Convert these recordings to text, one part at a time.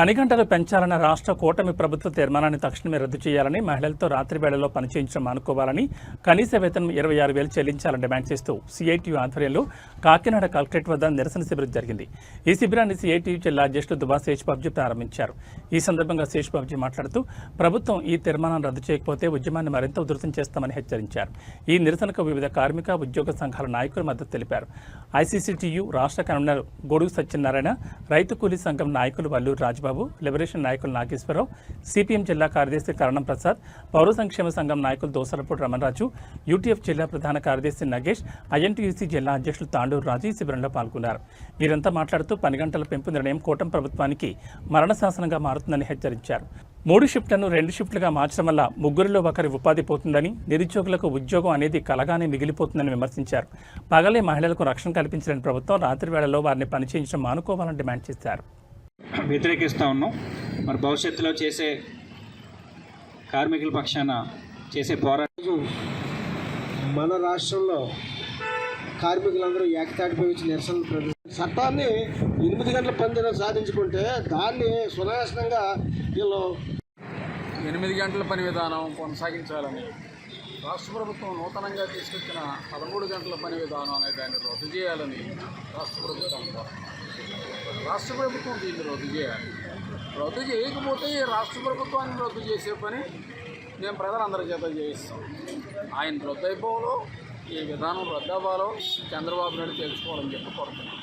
పని గంటలు పెంచాలన్న రాష్ట్ర కూటమి ప్రభుత్వ తీర్మానాన్ని తక్షణమే రద్దు చేయాలని మహిళలతో రాత్రి వేళల్లో పనిచేయించడం అనుకోవాలని కనీస వేతనం ఇరవై ఆరు వేలు చెల్లించాలని డిమాండ్ చేస్తూ సిఐటియు ఆధ్వర్యంలో కాకినాడ కలెక్టరేట్ వద్ద నిరసన శిబిరం జరిగింది. ఈ శిబిరాన్ని సిఐటియు జిల్లా అధ్యక్షులు దుబా శేషబాబుజీ ప్రారంభించారు. ఈ సందర్భంగా శేషబాబుజీ మాట్లాడుతూ ప్రభుత్వం ఈ తీర్మానాన్ని రద్దు చేయకపోతే ఉద్యమాన్ని మరింత ఉధృతం చేస్తామని హెచ్చరించారు. ఈ నిరసనకు వివిధ కార్మిక ఉద్యోగ సంఘాల నాయకులు మద్దతు తెలిపారు. ఐసీసీటీయు రాష్ట్ర కన్వీనర్ గొడుగు సత్యనారాయణ రైతు కూలీ సంఘం నాయకులు వల్లూరు రాజ్బాబు లిబరేషన్ నాయకులు నాగేశ్వరరావు సిపిఎం జిల్లా కార్యదర్శి కరణం ప్రసాద్ పౌర సంక్షేమ సంఘం నాయకులు దోసరపూడి రమణరాజు యూటీఎఫ్ జిల్లా ప్రధాన కార్యదర్శి నగేష్ ఐఎన్టీయూసీ జిల్లా అధ్యక్షులు తాండూరు రాజు ఈ శిబిరంలో పాల్గొన్నారు. వీరంతా మాట్లాడుతూ పని గంటల పెంపు నిర్ణయం కూటమి ప్రభుత్వానికి మరణ శాసనంగా మారుతుందని హెచ్చరించారు. మూడు షిఫ్ట్లను రెండు షిఫ్ట్లుగా మార్చడం వల్ల ముగ్గురిలో ఒకరి ఉపాధి పోతుందని నిరుద్యోగులకు ఉద్యోగం అనేది కలగానే మిగిలిపోతుందని విమర్శించారు. పగలే మహిళలకు రక్షణ కల్పించలేని ప్రభుత్వం రాత్రి వేళలో వారిని పనిచేయించడం మానుకోవాలని డిమాండ్ చేశారు. వ్యతిరేకిస్తూ ఉన్నాం. మరి భవిష్యత్తులో చేసే కార్మికుల పక్షాన చేసే పోరాటం మన రాష్ట్రంలో కార్మికులందరూ ఏకతాటిపై వచ్చి నిరసనలు ప్రదర్శించారు చట్టాన్ని ఎనిమిది గంటల పనిదినం సాధించుకుంటే దాన్ని సునాయాసంగా వీళ్ళు ఎనిమిది గంటల పని విధానం కొనసాగించాలని రాష్ట్ర ప్రభుత్వం నూతనంగా తీసుకొచ్చిన పదమూడు గంటల పని విధానం అనే దాన్ని రద్దు చేయాలని రాష్ట్ర ప్రభుత్వం రాష్ట్ర ప్రభుత్వం దీన్ని రద్దు చేయాలి. రద్దు చేయకపోతే ఈ రాష్ట్ర ప్రభుత్వాన్ని రద్దు చేసే పని మేము ప్రజలందరి చేత చేయిస్తాం. ఆయన రద్దు అయిపోవాలో ఈ విధానం రద్దు అవ్వాలో చంద్రబాబు నాయుడు తెలుసుకోవాలని చెప్పి కోరుతున్నాం.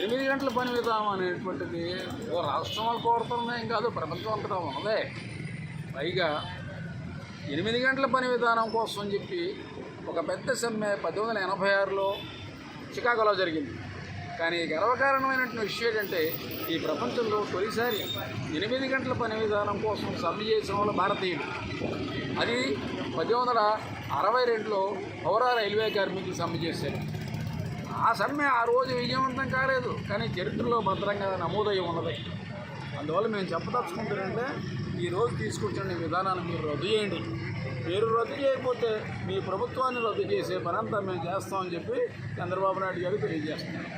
ఎనిమిది గంటల పని విధానం అనేటువంటిది ఓ రాష్ట్రం వాళ్ళు కోరుతున్నాం కాదు ప్రపంచం అంతటా ఉన్నదే. పైగా ఎనిమిది గంటల పని విధానం కోసం చెప్పి ఒక పెద్ద సమ్మె పద్దెనిమిది వందల ఎనభై ఆరులో చికాగోలో జరిగింది. కానీ గర్వకారణమైనటువంటి విషయం ఏంటంటే ఈ ప్రపంచంలో తొలిసారి ఎనిమిది గంటల పని విధానం కోసం సమ్మె చేసిన వాళ్ళు భారతీయులు. అది పద్దెనిమిది వందల అరవై రెండులో పౌరా రైల్వే కార్మికులు సమ్మె చేశారు. ఆ సమ్మె ఆ రోజు విజయవంతం కాలేదు కానీ చరిత్రలో భద్రంగా నమోదై ఉన్నది. అందువల్ల మేము చెప్పదలుచుకుంటానంటే ఈ రోజు తీసుకొచ్చిన విధానాన్ని మీరు రద్దు చేయండి. మీరు రద్దు చేయకపోతే మీ ప్రభుత్వాన్ని రద్దు చేసే పనంతా మేము చేస్తామని చెప్పి చంద్రబాబు నాయుడు గారికి తెలియజేస్తున్నారు.